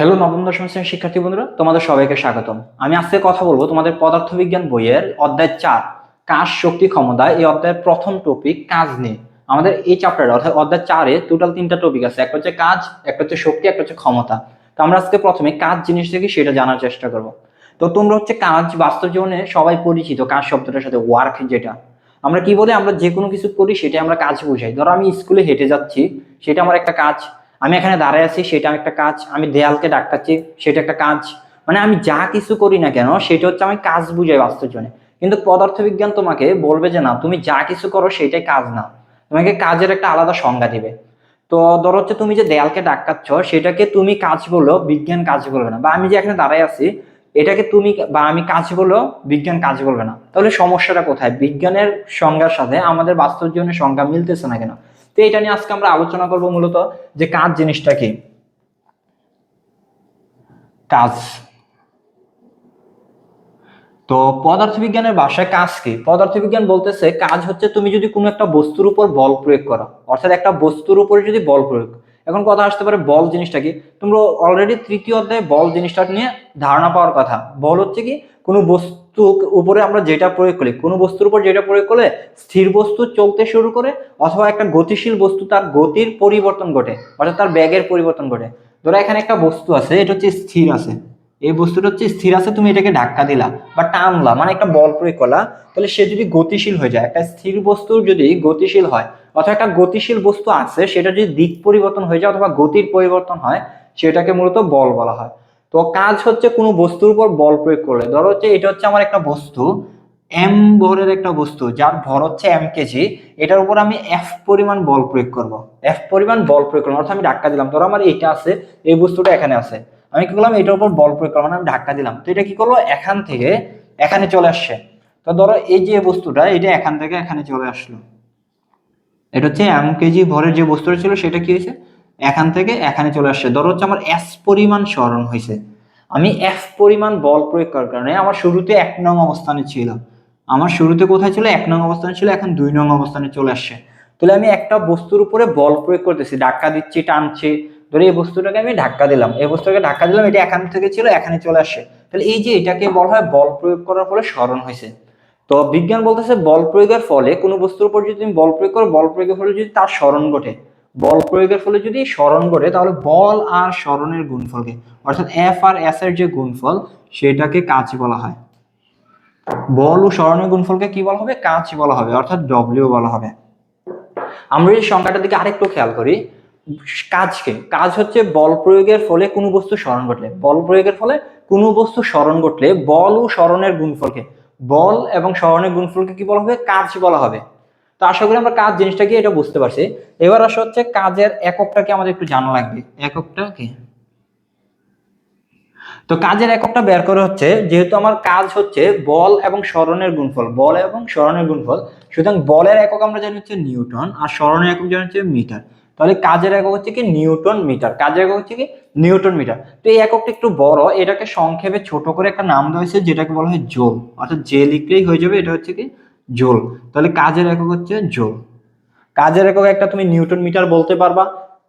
Hello নবম, দশম শ্রেণির শিক্ষার্থী বন্ধুরা, তোমাদের সবাইকে স্বাগতম। আমি আজকে কথা বলব তোমাদের পদার্থবিজ্ঞান বইয়ের অধ্যায় চার, কাজ, শক্তি, ক্ষমতা, এই অধ্যায়ের প্রথম টপিক কাজ নিয়ে। আমাদের এই চ্যাপ্টারে অর্থাৎ অধ্যায় চারে টোটাল তিনটা টপিক আছে, একটা হচ্ছে কাজ, একটা হচ্ছে শক্তি, একটা হচ্ছে ক্ষমতা। তো আমরা আজকে প্রথমে কাজ জিনিসটা কি সেটা জানার চেষ্টা করব। তো তোমরা হচ্ছে কাজ বাস্তব জীবনে সবাই পরিচিত, কাজ শব্দটার সাথে ওয়ার্ক যেটা। আমরা কি বলে? আমরা যে কোনো কিছু করি সেটা আমরা কাজ বুঝাই। ধরো আমি স্কুলে হেঁটে যাচ্ছি, সেটা আমার একটা কাজ। আমি এখানে দাঁড়ায় আছি, সেটা একটা কাজ, আমি দেয়ালকে ডাকাচ্ছি সেটা একটা কাজ। মানে আমি যা কিছু করি না কেন, সেটা হচ্ছে আমি কাজ বুঝাই বাস্তব জীবনে। কিন্তু পদার্থবিজ্ঞান তোমাকে বলবে যে, না, তুমি যা কিছু করো, সেটাই কাজ না। তোমাকে কাজের একটা আলাদা সংজ্ঞা দিবে। তো ধরো হচ্ছে তুমি যে দেয়ালকে ডাকাচ্ছ সেটাকে তুমি কাজ বলো, বিজ্ঞান কাজ বলবে না। বা আমি যে এখানে দাঁড়ায় আছি, এটাকে তুমি বা আমি কাজ বলো, বিজ্ঞান কাজ বলবে না। তাহলে সমস্যাটা কোথায়? বিজ্ঞানের সংজ্ঞার সাথে আমাদের বাস্তব জীবনের সংজ্ঞা মিলতেছে না কেন? তো এটা নিয়ে আজকে আমরা আলোচনা করব মূলত যে কাজ জিনিসটা কি? কাজ। তো পদার্থবিজ্ঞানের ভাষায় কাজ কি? পদার্থবিজ্ঞান বলতেছে কাজ হচ্ছে তুমি যদি কোনো একটা বস্তুর উপর বল প্রয়োগ করো, অর্থাৎ একটা বস্তুর উপরে যদি বল প্রয়োগ এখন কথা আসতে পারে বল জিনিসটা কি? তোমরা অলরেডি তৃতীয় অধ্যায়ে বল জিনিসটা নিয়ে ধারণা পাওয়ার কথা। বল হচ্ছে কি, কোনো বস্তু উপরে আমরা যেটা প্রয়োগ করি, কোনো বস্তুর উপর যেটা প্রয়োগ করলে স্থির বস্তু চলতে শুরু করে অথবা একটা গতিশীল বস্তু তার গতির পরিবর্তন ঘটে, অর্থাৎ তার ব্যাগের পরিবর্তন ঘটে। ধরো এখানে একটা বস্তু আছে, এটা হচ্ছে স্থির আছে। এই বস্তুটা হচ্ছে স্থির আছে, তুমি এটাকে ধাক্কা দিলা বা টানলা মানে একটা বল প্রয়োগ করলা, তাহলে সে যদি গতিশীল হয়ে যায়, একটা স্থির বস্তু যদি গতিশীল হয়, অথবা একটা গতিশীল বস্তু আছে, সেটা যদি দিক পরিবর্তন হয়ে যায় অথবা গতির পরিবর্তন হয়, সেটাকে মূলত বল বলা হয়। তো কাজ হচ্ছে কোনো বস্তুর উপর বল প্রয়োগ করলে। ধরো হচ্ছে এটা হচ্ছে আমার একটা বস্তু এম ভরের একটা বস্তু, যার ভর হচ্ছে এম কেজি এটার উপর আমি এফ পরিমাণ বল প্রয়োগ করব। এফ পরিমাণ বল প্রয়োগ করব অর্থাৎ আমি ধাক্কা দিলাম। ধরো আমার এটা আছে, এই বস্তুটা এখানে আছে। আমি কি করলাম? এটার উপর বল প্রয়োগ করলাম মানে আমি ধাক্কা দিলাম। তো এটা কি করল? এখান থেকে এখানে চলে আসছে। তো ধরো এই যে বস্তুটা, এটা এখান থেকে এখানে চলে আসলো। এটা হচ্ছে এম কেজি ভরের যে বস্তুটা ছিল, সেটা কি হয়েছে? এখান থেকে এখানে চলে আসছে। ধরো হচ্ছে আমার এস পরিমাণ স্মরণ হয়েছে। আমি এফ পরিমাণ বল প্রয়োগ করার কারণে আমার শুরুতে এক নং অবস্থানে ছিল। আমার শুরুতে কোথায় ছিল? এক নং অবস্থানে ছিল, এখন দুই নং অবস্থানে চলে আসছে। তাহলে আমি একটা বস্তুর উপরে বল প্রয়োগ করতেছি। ধাক্কা দিচ্ছি, টানছি ধরে এই বস্তুটাকে আমি ধাক্কা দিলাম, এই বস্তুটাকে ধাক্কা দিলাম, এটা এখান থেকে ছিল, এখানে চলে আসে। তাহলে এই যে এটাকে বলা হয় বল প্রয়োগ করার ফলে স্মরণ হয়েছে। তো বিজ্ঞান বলতেছে বল প্রয়োগের ফলে কোনো বস্তুর উপর যদি তুমি বল প্রয়োগ করো, বল প্রয়োগের ফলে যদি তার স্মরণ ঘটে। বল প্রয়োগের ফলে যদি স্মরণ ঘটে, তাহলে বল আর স্মরণের গুণফলকে, অর্থাৎ এফ আর এস এর যে গুণফল, সেটাকে কাজ বলা হয়। বল ও স্মরণের গুণফলকে কি বলা হবে? কাজ বলা হবে, অর্থাৎ ডব্লিউ বলা হবে। আমরা এই সংখ্যাটার দিকে আরেকটু খেয়াল করি। কাজকে কাজ হচ্ছে বল প্রয়োগের ফলে কোনো বস্তু স্মরণ ঘটলে। বল প্রয়োগের ফলে কোনো বস্তু স্মরণ ঘটলে বল ও স্মরণের গুণফলকে, বল এবং স্মরণের গুণফলকে কি বলা হবে? কাজ বলা হবে। তো আশা করি আমরা কাজ জিনিসটা কি এটা বুঝতে পারছি। এবার আসা হচ্ছে কাজের এককটাকে আমাদের একটু জানা লাগবে? এককটা কি? তো কাজের এককটা বের করে হচ্ছে, যেহেতু আমার কাজ হচ্ছে বল এবং স্মরণের গুণফল, বল এবং স্মরণের গুণফল, সুতরাং বলের একক আমরা জানি হচ্ছে নিউটন, আর স্মরণের একক জানি হচ্ছে মিটার। তাহলে কাজের একক হচ্ছে কি নিউটন মিটার, কাজের একক হচ্ছে কি নিউটন মিটার। তো এই এককটা একটু বড়, এটাকে সংক্ষেপে ছোট করে একটা নাম দেওয়া হয়েছে, যেটাকে বলা হয় জোল। অর্থাৎ যে লিখলেই হয়ে যাবে, এটা হচ্ছে কি জোল। তাহলে কাজের একক হচ্ছে জোল। কাজের একক একটা তুমি নিউটন মিটার বলতে পারবা।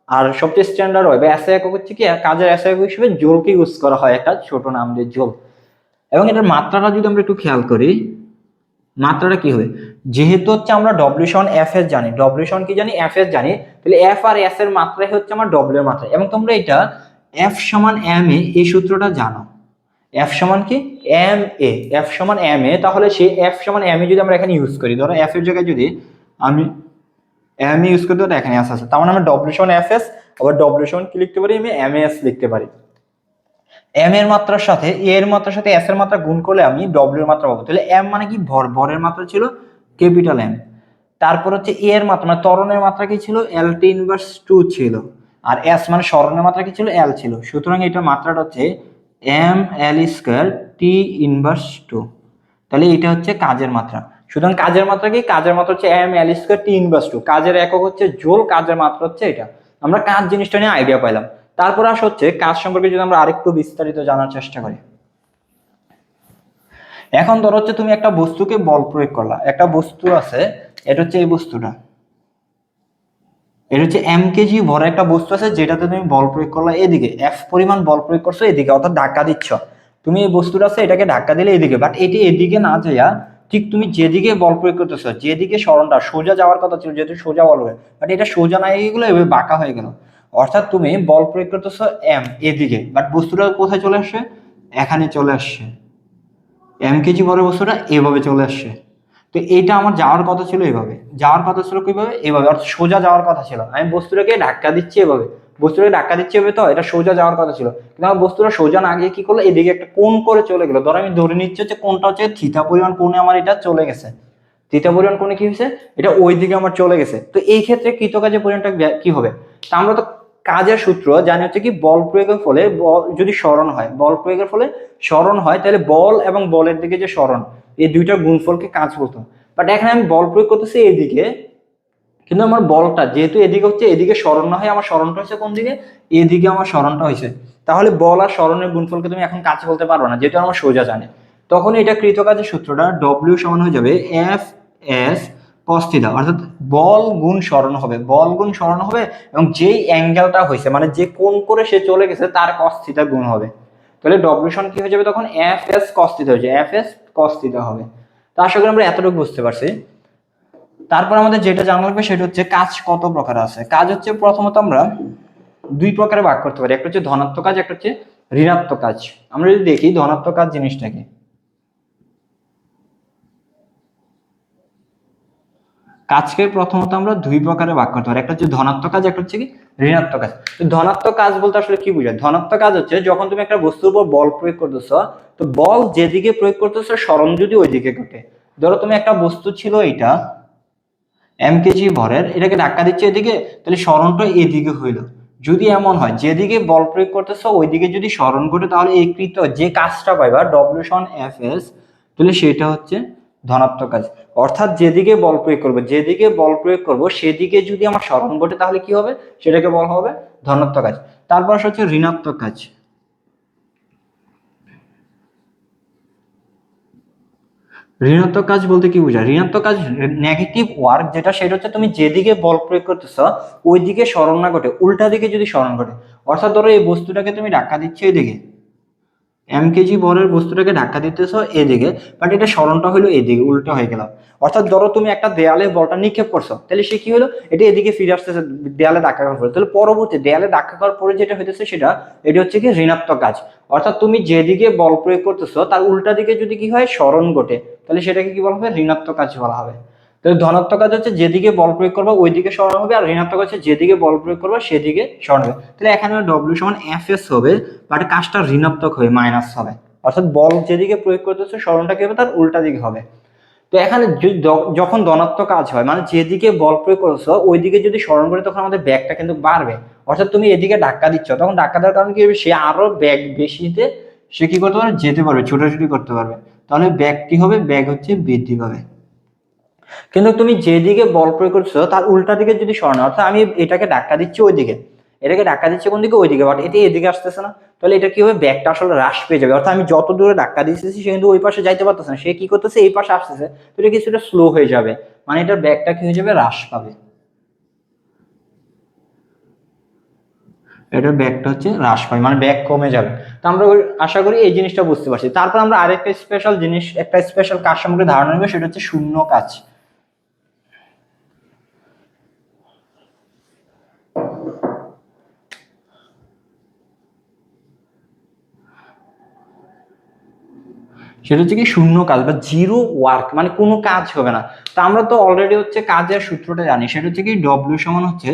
আর সবচেয়ে স্ট্যান্ডার্ড হয়, বা এসে একক হচ্ছে কি, কাজের এসে একক হিসেবে জোলকে ইউজ করা হয় একটা ছোট নাম দিয়ে জোল। এবং এটার মাত্রাটা যদি আমরা একটু খেয়াল করি মাত্রাটা কি হবে? যেহেতু হচ্ছে আমরা ডব্লিউ সমান এফ এস জানি ডব্লিউ সমান কি জানি? এফ এস জানি, তাহলে এফ আর এস এর মাত্রাই হচ্ছে আমার ডব্লিউ এর মাত্রা। এবং তোমরা এটা এফ সমান এম এ এই সূত্রটা জানো। এফ সমান কি? এম এ এফ সমান এম এ তাহলে সেই এফ সমান এম এ যদি আমরা এখানে ইউজ করি, ধরো এফ এর জায়গায় যদি আমি এম ইউজ করতে পারি এখানে এস আছে তার মানে আমি ডব্লিউ সমান এফ এস আবার ডব্লিউ সমান কি লিখতে পারি? আমি এম এস লিখতে পারি। এম এর মাত্রার সাথে এ এর মাত্রার সাথে এস এর মাত্রা গুণ করলে আমি ডব্লিউ এর মাত্রা পাবো। তাহলে এম মানে কি? ভর। ভরের মাত্রা ছিল ক্যাপিটাল এম তারপর হচ্ছে এ এর মাত্রা মানে ত্বরণের মাত্রা কি ছিল? এল টি ইনভার্স টু ছিল। আর এস মানে স্মরণের মাত্রা কি ছিল? এল ছিল। সুতরাং এটার মাত্রাটা হচ্ছে M L square T inverse two তাহলে এটা হচ্ছে কাজের মাত্রা। সুতরাং কাজের মাত্রা কি? কাজের মাত্রা হচ্ছে M L square T inverse two কাজের একক হচ্ছে জোল কাজের মাত্রা হচ্ছে এটা। আমরা কাজ জিনিসটা নিয়ে আইডিয়া পাইলাম। তারপর আস হচ্ছে কাজ সম্পর্কে যদি আমরা আরেকটু বিস্তারিত জানার চেষ্টা করি। এখন ধর হচ্ছে তুমি একটা বস্তুকে বল প্রয়োগ করলা। একটা বস্তু আছে, এটা হচ্ছে এই বস্তুটা। এটা হচ্ছে এম কেজি ভরে একটা বস্তু আছে, যেটাতে তুমি বল প্রয়োগ করলা এদিকে। এফ পরিমাণ বল প্রয়োগ করছ এদিকে, অর্থাৎ ধাক্কা দিচ্ছ। তুমি এই বস্তুটা আছে, এটাকে ধাক্কা দিলে এদিকে। বাট এটি এদিকে না যাইয়া, ঠিক তুমি যেদিকে বল প্রয়োগ করতেছো, যেদিকে স্মরণটা, সোজা যাওয়ার কথা ছিল, যেহেতু সোজা বল হবে। বাট এটা সোজা না এগুলো এভাবে বাঁকা হয়ে গেল। অর্থাৎ তুমি বল প্রয়োগ করতেছো এম এদিকে বাট বস্তুটা কোথায় চলে আসছে? এখানে চলে আসছে। এম কেজি বড় বস্তুটা এভাবে চলে আসছে। তো এইটা আমার যাওয়ার কথা ছিল এভাবে। যাওয়ার কথা ছিল কীভাবে? এভাবে। অর্থাৎ সোজা যাওয়ার কথা ছিল। আমি বস্তুটাকে ধাক্কা দিচ্ছি এভাবে। বস্তুটাকে ধাক্কা দিচ্ছি এভাবে তো? এটা সোজা যাওয়ার কথা ছিল। কিন্তু আমার বস্তুটা সোজা না গিয়ে কি করল? এদিকে একটা কোণ করে চলে গেলো। ধরো আমি ধরে নিচ্ছি হচ্ছে কোনটা হচ্ছে থিতা পরিমাণ কোণে আমার এটা চলে গেছে। থিতা পরিমাণ কোণে কি হয়েছে? এটা ওই দিকে আমার চলে গেছে। তো এই ক্ষেত্রে কৃতকাজের পরিমাণটা কি হবে? তা আমরা তো কাজের সূত্র জানি হচ্ছে কি বল প্রয়োগের ফলে বল যদি স্মরণ হয়, বল প্রয়োগের ফলে স্মরণ হয়, তাহলে বল এবং বলের দিকে যে স্মরণ, এই দুইটা গুণফলকে কাজ বলতো বাট এখানে আমি বল প্রয়োগ করতেছি এদিকে, কিন্তু আমার বলটা যেহেতু এদিকে হচ্ছে, এদিকে স্মরণ না হয়, আমার স্মরণটা হচ্ছে কোন দিকে? এদিকে আমার স্মরণটা হয়েছে। তাহলে বল আর স্মরণের গুণফলকে তুমি এখন কাজ বলতে পারবে না, যেহেতু আমার সোজা জানে। তখন এটা কৃতকাজের সূত্রটা ডব্লিউ সমান হয়ে যাবে এফ এস কস্থিতা অর্থাৎ বল গুণ স্মরণ হবে। বল গুণ স্মরণ হবে এবং যেই অ্যাঙ্গেলটা হয়েছে মানে যে কোণ করে সে চলে গেছে, তার কস্থিতা গুণ হবে। তাহলে ডব্লিউ সমান কি হয়ে যাবে তখন? এফ এস কস্থিতা হয়ে যাবে। এফ এস কস্থিতা হবে। তো আশা করি আমরা এতটুকু বুঝতে পারছি। তারপর আমাদের যেটা জানা লাগবে সেটা হচ্ছে কাজ কত প্রকার আছে? কাজ হচ্ছে প্রথমত আমরা দুই প্রকারে ভাগ করতে পারি। একটা হচ্ছে ধনাত্মক কাজ, একটা হচ্ছে ঋণাত্মক কাজ। আমরা যদি দেখি ধনাত্মক কাজ জিনিসটা কাজকে প্রথমত আমরা দুই প্রকারে ভাগ করতে পারি। একটা হচ্ছে ধনাত্মক কাজ, একটা হচ্ছে কি ঋণাত্মক কাজ। ধনাত্মক কাজ বলতে আসলে কি বোঝায়? ধনাত্মক কাজ হচ্ছে যখন তুমি একটা বস্তুর উপর বল প্রয়োগ করতেছো, তো বল যেদিকে প্রয়োগ করতেছো স্মরণ যদি ওইদিকে ঘটে। ধরো তুমি একটা বস্তু ছিল এটা এম কেজি ভরের, এটাকে ধাক্কা দিচ্ছে এদিকে, তাহলে স্মরণটা এদিকে হইল। যদি এমন হয়, যেদিকে বল প্রয়োগ করতেছ, ওইদিকে যদি স্মরণ ঘটে, তাহলে এই কৃত যে কাজটা পাইবা ডব্লিউ সন এফ এস তাহলে সেটা হচ্ছে ধনাত্মক কাজ অর্থাৎ যেদিকে বল প্রয়োগ করব, যেদিকে বল প্রয়োগ করব, সেদিকে যদি আমার স্মরণ ঘটে, তাহলে কি হবে? সেটাকে বলা হবে ধনাত্মক কাজ তারপর হচ্ছে ঋণাত্মক কাজ ঋণাত্মক কাজ বলতে কি বোঝায়? ঋণাত্মক কাজ নেগেটিভ ওয়ার্ক যেটা, সেটা হচ্ছে তুমি যেদিকে বল প্রয়োগ করতেছ ওই দিকে স্মরণ না ঘটে, উল্টা দিকে যদি স্মরণ ঘটে। অর্থাৎ ধরো এই বস্তুটাকে তুমি ধাক্কা দিচ্ছ এদিকে এম কেজি বস্তুটাকে ধাক্কা দিতেছ এদিকে বাট এটা স্মরণটা হলো এদিকে, উল্টো হয়ে গেল। অর্থাৎ ধরো তুমি একটা দেয়ালে বলটা নিক্ষেপ করছ, তাহলে সে কি হলো এটা এদিকে ফিরে আসতেছে, দেয়ালে ধাক্কা খাওয়ার পরে। তাহলে পরবর্তী দেয়ালে ধাক্কা খাওয়ার পরে যেটা হইতেছে সেটা, এটা হচ্ছে কি ঋণাত্মক কাজ। অর্থাৎ তুমি যেদিকে বল প্রয়োগ করতেছো, তার উল্টা দিকে যদি কি হয়, স্মরণ ঘটে, তাহলে সেটাকে কি বলা হবে ঋণাত্মক কাজ বলা হবে। তাহলে ধনাত্মক কাজ হচ্ছে যেদিকে বল প্রয়োগ করব ওই দিকে স্মরণ হবে, আর ঋণাত্মক হচ্ছে যেদিকে বল প্রয়োগ করব সেদিকে স্মরণ হবে। তাহলে এখানে ডব্লিউ সমান এফ এস হবে বাট কাজটা ঋণাত্মক হবে মাইনাস হবে। অর্থাৎ বল যেদিকে প্রয়োগ করতেছে স্মরণটা কি হবে? তার উল্টা দিকে হবে। তো এখানে যখন ধনাত্মক কাজ হয় মানে যেদিকে বল প্রয়োগ করছ ওই দিকে যদি স্মরণ করে, তখন আমাদের ব্যাগটা কিন্তু বাড়বে। অর্থাৎ তুমি এদিকে ধাক্কা দিচ্ছ, তখন ধাক্কা দেওয়ার কারণে কি হবে? সে আরও ব্যাগ বেশিতে সে কি করতে পারবে? যেতে পারবে, ছোটাছুটি করতে পারবে। তাহলে ব্যাগ কি হবে? ব্যাগ হচ্ছে বৃদ্ধি পাবে। কিন্তু তুমি যেদিকে বল প্রয়োগ করছ, তার উল্টা দিকে যদি স্মরণ অর্থাৎ আমি এটাকে ধাক্কা দিচ্ছি ওই দিকে এটাকে ধাক্কা দিচ্ছে কোন দিকে? ওই দিকে বাট এটা এদিকে আসতেছে না। তাহলে এটা কি হবে ব্যাগটা আসলে হ্রাস পেয়ে যাবে? অর্থাৎ আমি যত দূরে ধাক্কা দিতেছি, সে কিন্তু ওই পাশে যাইতে পারতেছে না। সে কি করতেছে? এই পাশে আসতেছে। তো এটা কিছুটা স্লো হয়ে যাবে। মানে এটার ব্যাগটা কি হয়ে যাবে? হ্রাস পাবে। এটার ব্যাগটা হচ্ছে হ্রাস পায় মানে ব্যাগ কমে যাবে। তো আমরা আশা করি এই জিনিসটা বুঝতে পারছি। তারপর আমরা আরেকটা স্পেশাল জিনিস, একটা স্পেশাল কাজ সম্পর্কে ধারণা নেব, সেটা হচ্ছে শূন্য কাজ। সেটা হচ্ছে কি শূন্য কাজ বা জিরো ওয়ার্ক মানে কোনো কাজ হবে না। তো আমরা তো অলরেডি হচ্ছে কাজের সূত্রটা জানি, সেটা হচ্ছে কি ডব্লিউ সমান হচ্ছে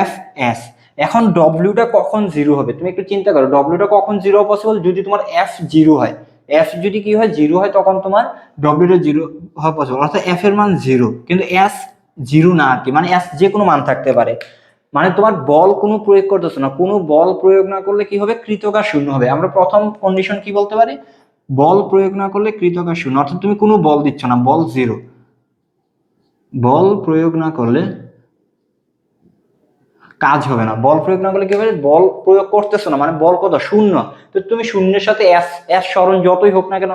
এফ এস এখন ডব্লিউটা কখন জিরো হবে? তুমি একটু চিন্তা করো ডব্লিউটা কখন জিরো পসিবল যদি তোমার এফ জিরো হয় এফ যদি কি হয় জিরো হয়, তখন তোমার ডব্লিউটা জিরো হওয়া পসিবল অর্থাৎ এফ এর মান জিরো কিন্তু এস জিরো না আর কি মানে এস যে কোনো মান থাকতে পারে। মানে তোমার বল কোনো প্রয়োগ করতেছো না, কোনো বল প্রয়োগ না করলে কি হবে? কৃতকার শূন্য হবে। আমরা প্রথম কন্ডিশন কি বলতে পারি? বল প্রয়োগ না করলে কৃতকার শূন্য। অর্থাৎ তুমি কোনো বল দিচ্ছ না, বল জিরো বল প্রয়োগ না করলে কাজ হবে না। বল প্রয়োগ না করলে কি হবে? বল প্রয়োগ করতেছ না মানে বল কত? শূন্য। তো তুমি শূন্যের সাথে এস এস স্মরণ যতই হোক না কেন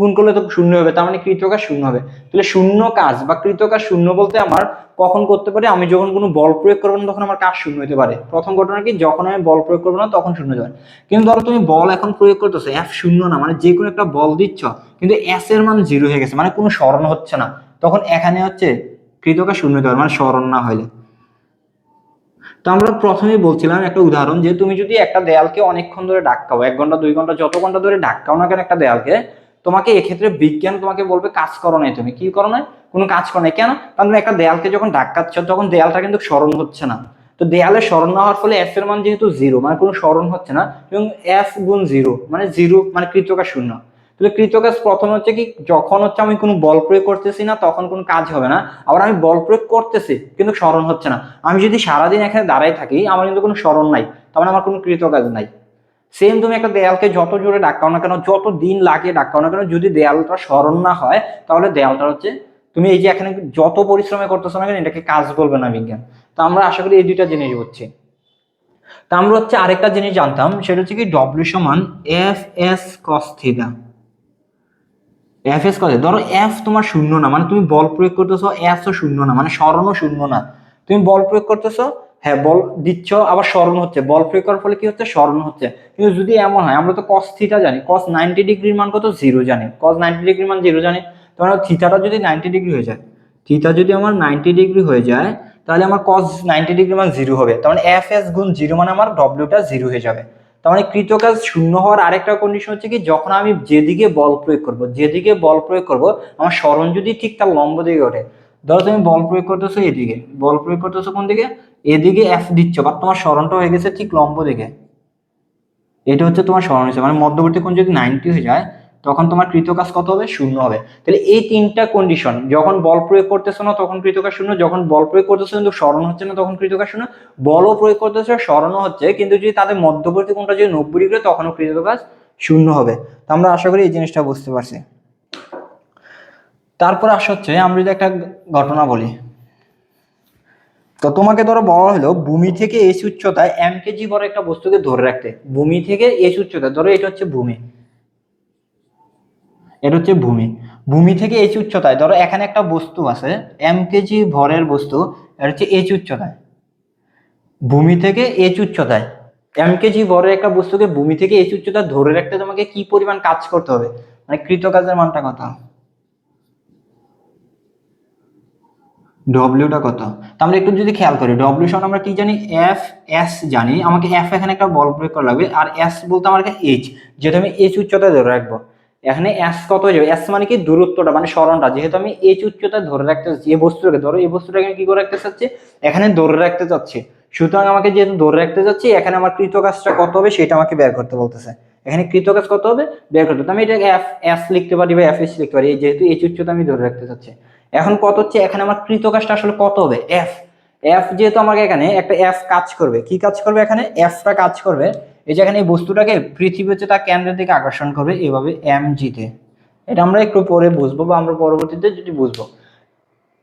গুণ করলে তো শূন্য হবে, তার মানে কৃতকাজ শূন্য হবে। তাহলে শূন্য কাজ বা কৃতকাজ শূন্য বলতে আমার কখন করতে পারি? আমি যখন কোনো বল প্রয়োগ করব না, তখন আমার কাজ শূন্য হতে পারে। প্রথম ঘটনা কি? যখন আমি বল প্রয়োগ করব না, তখন শূন্য হতে পারে কিন্তু ধরো তুমি বল এখন প্রয়োগ করতেছো এফ শূন্য না মানে যে কোনো একটা বল দিচ্ছ, কিন্তু এস এর মান জিরো হয়ে গেছে মানে কোনো স্মরণ হচ্ছে না। তখন এখানে হচ্ছে কৃতকাজ শূন্য হতে পারে মানে স্মরণ না হইলে। তো আমরা প্রথমেই বলছিলাম একটা উদাহরণ যে, তুমি যদি একটা দেয়ালকে অনেকক্ষণ ধরে ডাক্কাও এক ঘণ্টা, দুই ঘণ্টা, যত ঘণ্টা ধরে ডাক্কাও না কেন একটা দেয়ালকে তোমাকে এক্ষেত্রে বিজ্ঞান তোমাকে বলবে, কাজ করো নাই তুমি। কি করো নাই? কোনো কাজ করো নাই। কেন? কারণ তুমি একটা দেয়ালকে যখন ডাক্কাচ্ছ তখন দেয়ালটা কিন্তু স্মরণ হচ্ছে না। তো দেয়ালে স্মরণ না হওয়ার ফলে এফ এর মান যেহেতু জিরো মানে কোনো স্মরণ হচ্ছে না, এবং এফ গুণ জিরো মানে জিরো মানে কৃতকাজ শূন্য। তাহলে কৃতকাজ প্রথম হচ্ছে কি, যখন হচ্ছে আমি কোনো বল প্রয়োগ করতেছি না, তখন কোনো কাজ হবে না। আবার আমি বল প্রয়োগ করতেছি, কিন্তু স্মরণ হচ্ছে না। আমি যদি সারাদিন এখানে দাঁড়াই থাকি, আমার কিন্তু কোনো স্মরণ নাই। তার মানে আমার কোনো কৃতকাজ নাই। সেম তুমি একটা দেয়ালকে যত জোরে ডাকাও না কেন যত দিন লাগে ডাকাও না কেন যদি দেয়ালটা স্মরণ না হয়, তাহলে দেয়ালটা হচ্ছে, তুমি এই যে এখানে যত পরিশ্রমে করতেছো না কেন, এটাকে কাজ বলবে না বিজ্ঞান। তো আমরা আশা করি এই দুইটা জিনিস বুঝছি। তা আমরা হচ্ছে আরেকটা জিনিস জানতাম, সেটা হচ্ছে কি ডব্লিউ সমান F S cos theta F S cos ধরো এফ তোমার শূন্য না মানে তুমি বল প্রয়োগ করতেছো এস ও শূন্য না মানে স্মরণও শূন্য না। তুমি বল প্রয়োগ করতেছো হ্যাঁ বল দিচ্ছ, আবার স্মরণ হচ্ছে। বল প্রয়োগ করার ফলে কি হচ্ছে? স্মরণ হচ্ছে। কিন্তু যদি এমন হয়, আমরা তো কস থিটা জানি। কস নাইনটি ডিগ্রির মান কত? জিরো জানি। কস নাইনটি ডিগ্রির মান জিরো জানি। তোমার থিটাটা যদি নাইনটি ডিগ্রি হয়ে যায় থিটা যদি আমার নাইনটি ডিগ্রি হয়ে যায়, তাহলে আমার কস নাইনটি ডিগ্রি মান জিরো হবে। তার মানে এফ এস গুণ জিরো মানে আমার ডব্লিউটা জিরো হয়ে যাবে। তার মানে কৃতকাজ শূন্য হওয়ার আরেকটা কন্ডিশন হচ্ছে কি, যখন আমি যেদিকে বল প্রয়োগ করব, যেদিকে বল প্রয়োগ করব, আমার স্মরণ যদি ঠিক তার লম্ব দিকে ওঠে, ধরো তুমি বল প্রয়োগ করতেছো এদিকে। বল প্রয়োগ করতেছো কোন দিকে? এদিকে এফ দিচ্ছ বাট তোমার স্মরণটা হয়ে গেছে ঠিক লম্ব দিকে। এটা হচ্ছে তোমার স্মরণ হিসেবে মানে মধ্যবর্তী কোণ যদি নাইনটি হয়ে যায়, তখন তোমার কৃতকাজ কত হবে? শূন্য হবে। তাহলে এই তিনটা কন্ডিশন যখন বল প্রয়োগ করতেছো না, তখন কৃতকাজ শূন্য, যখন বল প্রয়োগ করতেছো কিন্তু স্মরণ হচ্ছে না, তখন কৃতকাজ শূন্য। বলও প্রয়োগ করতেছো, স্মরণও হচ্ছে, কিন্তু যদি তাদের মধ্যবর্তী কোণটা যদি নব্বই ডিগ্রি তখনও কৃতকাজ শূন্য হবে। তো আমরা আশা করি এই জিনিসটা বুঝতে পারছি। তারপর আসা হচ্ছে, আমরা যদি একটা ঘটনা বলি। তো তোমাকে ধরো বলা হলো, ভূমি থেকে এস উচ্চতায় এম কেজি বড় একটা বস্তুকে ধরে রাখতে। ভূমি থেকে এস উচ্চতায় ধরো এটা হচ্ছে ভূমি। এটা হচ্ছে ভূমি। ভূমি থেকে এইচ উচ্চতায়, ধরো এখানে একটা বস্তু আছে এম কেজি ভরের বস্তু, এটা হচ্ছে এইচ উচ্চতায়। ভূমি থেকে এইচ উচ্চতায় এম কেজি ভরের একটা বস্তুকে ভূমি থেকে এইচ উচ্চতায় ধরে রাখতে তোমাকে কি পরিমাণ কাজ করতে হবে? মানে কৃতকাজের মানটা কত? ডব্লিউটা কত? তো আমরা একটু যদি খেয়াল করি ডব্লিউ সমান আমরা কি জানি? এফ এস জানি। আমাকে এফ এখানে একটা বল প্রয়োগ করা লাগবে, আর এস বলতে আমার এইচ যেটা আমি এইচ উচ্চতায় ধরে রাখব, এখানে এস কত হয়ে যাবে? এস মানে কি? দূরত্বটা মানে স্মরণটা যেহেতু আমি এইচ উচ্চতা ধরে রাখতে চাচ্ছি, এই বস্তুটাকে ধরো, এই বস্তুটাকে কি করে রাখতে চাচ্ছি? এখানে ধরে রাখতে চাচ্ছি। সুতরাং আমাকে যেহেতু ধরে রাখতে চাচ্ছি, এখানে আমার কৃতকাজটা কত হবে সেটা আমাকে বের করতে বলতেছে। এখানে কৃতকাজ কত হবে? বের করতে আমি এটাকে এফ এস লিখতে পারি বা এফ এস লিখতে পারি। যেহেতু এইচ উচ্চতা আমি ধরে রাখতে চাচ্ছি। এখন কত হচ্ছে? এখানে আমার কৃতকাজটা আসলে কত হবে? এফ এফ যেহেতু আমাকে এখানে একটা এফ কাজ করবে। কি কাজ করবে এখানে? এফটা কাজ করবে। এই যে এখানে এই বস্তুটাকে পৃথিবী হচ্ছে তার কেন্দ্রের দিকে আকর্ষণ করবে এভাবে এম জিতে এটা আমরা একটু পরে বুঝব বা আমরা পরবর্তীতে যদি বুঝব।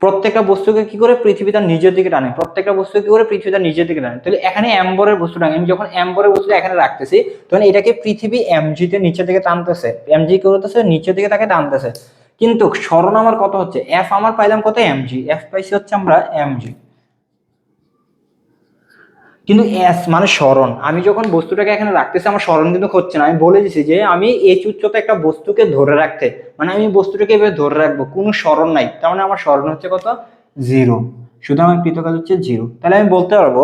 প্রত্যেকটা বস্তুকে কি করে? পৃথিবী তার নিজের দিকে টানে। প্রত্যেকটা বস্তু কি করে? পৃথিবী তার নিজের দিকে টানে। তাহলে এখানে এম্বরের বস্তুটা আমি যখন এম্বরের বস্তুটা এখানে রাখতেছি, তখন এটাকে পৃথিবী এমজিতে নিচের দিকে টানতেছে। এমজি কি করতেছে নিচের দিকে তাকে টানতেছে। কিন্তু স্মরণ আমার কত হচ্ছে? এফ আমার পাইলাম কত? এমজি এফ পাইছি হচ্ছে আমরা এমজি কিন্তু এস মানে স্মরণ। আমি যখন বস্তুটাকে এখানে রাখতেছি, আমার স্মরণ কিন্তু হচ্ছে না। আমি বলে দিছি যে, আমি এইচ উচ্চতা একটা বস্তুকে ধরে রাখতে। মানে আমি বস্তুটাকে এভাবে ধরে রাখব। কোনো স্মরণ নাই। তার মানে আমার স্মরণ হচ্ছে কত? জিরো শুধু আমার কৃতকাজ হচ্ছে জিরো তাহলে আমি বলতে পারব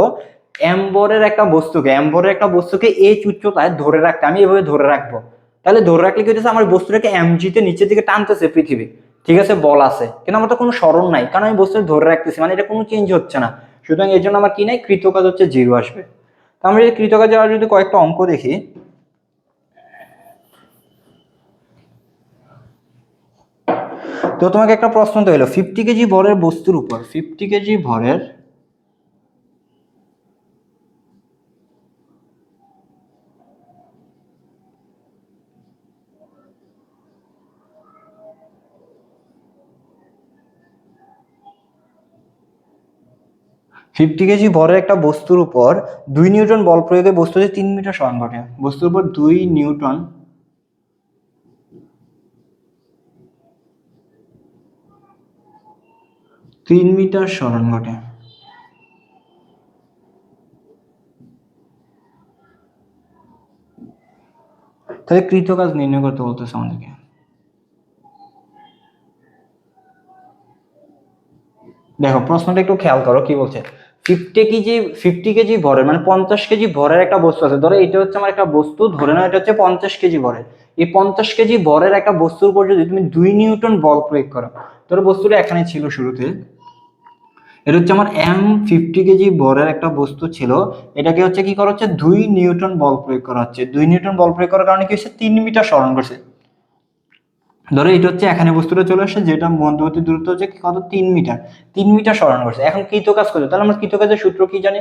এম্বরের একটা বস্তুকে এম্বরের একটা বস্তুকে এইচ উচ্চতায় ধরে রাখতে, আমি এভাবে ধরে রাখব। তাহলে ধরে রাখলে কি হচ্ছে আমার বস্তুটাকে এমজিতে নিচের দিকে টানতেছে পৃথিবী। ঠিক আছে? বল আছে। কিন্তু আমার তো কোনো স্মরণ নাই। কারণ আমি বস্তুটা ধরে রাখতেছি। মানে এটা কোনো চেঞ্জ হচ্ছে না। সুতরাং এর জন্য আমার কি নাই? কৃতকাজ হচ্ছে জিরো আসবে। তো আমরা যদি কৃতকাজ আর যদি কয়েকটা অঙ্ক দেখি। তো তোমাকে একটা প্রশ্ন তো এলো। ফিফটি কেজি ভরের বস্তুর উপর fifty K G fifty K G একটা বস্তুর উপর দুই নিউটন বল প্রয়োগে বস্তুতে তিন মিটার সমান ঘটে। বস্তুর উপর দুই নিউটন তিন মিটার সরণ ঘটে। তাহলে কৃত কাজ নির্ণয় করতে বলতেছে আমাদেরকে। দেখো, প্রশ্নটা একটু খেয়াল করো, কি বলছে? ফিফটি কেজি ফিফটি কেজি ভরের মানে পঞ্চাশ কেজি ভরের একটা বস্তু আছে। ধরো এটা হচ্ছে আমার একটা বস্তু, ধরে নাও এটা হচ্ছে পঞ্চাশ কেজি ভরের। এই পঞ্চাশ কেজি ভরের একটা বস্তুর উপর যদি তুমি দুই নিউটন বল প্রয়োগ করো, ধরো বস্তুটা এখানে ছিল শুরুতে, এটা হচ্ছে আমার এম ফিফটি কেজি ভরের একটা বস্তু ছিল, এটাকে হচ্ছে কি করা হচ্ছে? দুই নিউটন বল প্রয়োগ করা হচ্ছে। দুই নিউটন বল প্রয়োগ করার কারণে কি হচ্ছে তিন মিটার স্মরণ করছে। ধরো এটা হচ্ছে এখানে বস্তুটা চলে আসছে যেটা মধ্যবর্তী দূরত্ব হচ্ছে কত? তিন মিটার। তিন মিটার সরানো করছে এখন কৃত কাজ করছে তাহলে আমার কৃত কাজের সূত্র কি জানি?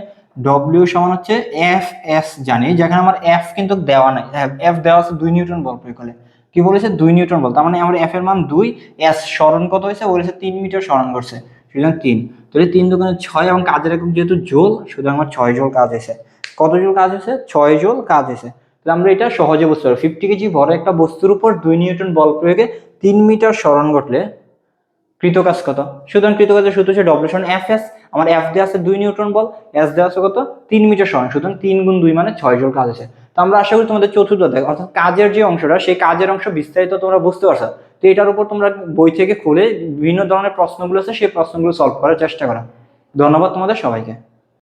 ডব্লিউ সমান হচ্ছে এফ এস জানি, যেখানে আমার এফ কিন্তু দেওয়া নাই। এফ দেওয়া আছে দুই নিউটন বল প্রয়োগ করলে কি বলেছে? দুই নিউটন বল। তার মানে আমার এফ এর মান দুই এস স্মরণ কত হয়েছে? বলেছে তিন মিটার স্মরণ করছে। সুতরাং তিন। তাহলে তিন দোকানে ছয় এবং কাজের একক যেহেতু জোল, সুতরাং আমার ছয় জোল কাজ হয়েছে। কত জোল কাজ হয়েছে? ছয় জোল কাজ হয়েছে। আমরা এটা সহজে বুঝতে পারব। ফিফটি কেজি ভরে একটা বস্তুর উপর দুই নিউটন বল প্রয়োগে তিন মিটার স্মরণ ঘটলে কৃতকাজ কত? সুতরাং কৃতকাজের সূত্র হচ্ছে ডব্লিউ সমান এফ এস আমার এফ দেওয়া আছে দুই নিউটন বল এস দেওয়া আছে কত? তিন মিটার স্মরণ সুতরাং তিন গুণ দুই মানে ছয় জোল কাজ আছে। তো আমরা আশা করি তোমাদের চতুর্থ দেখ অর্থাৎ কাজের যে অংশটা, সেই কাজের অংশ বিস্তারিত তোমরা বুঝতে পারছ। তো এটার উপর তোমরা বই থেকে খুলে বিভিন্ন ধরনের প্রশ্নগুলো আছে, সেই প্রশ্নগুলো সলভ করার চেষ্টা করা। ধন্যবাদ তোমাদের সবাইকে।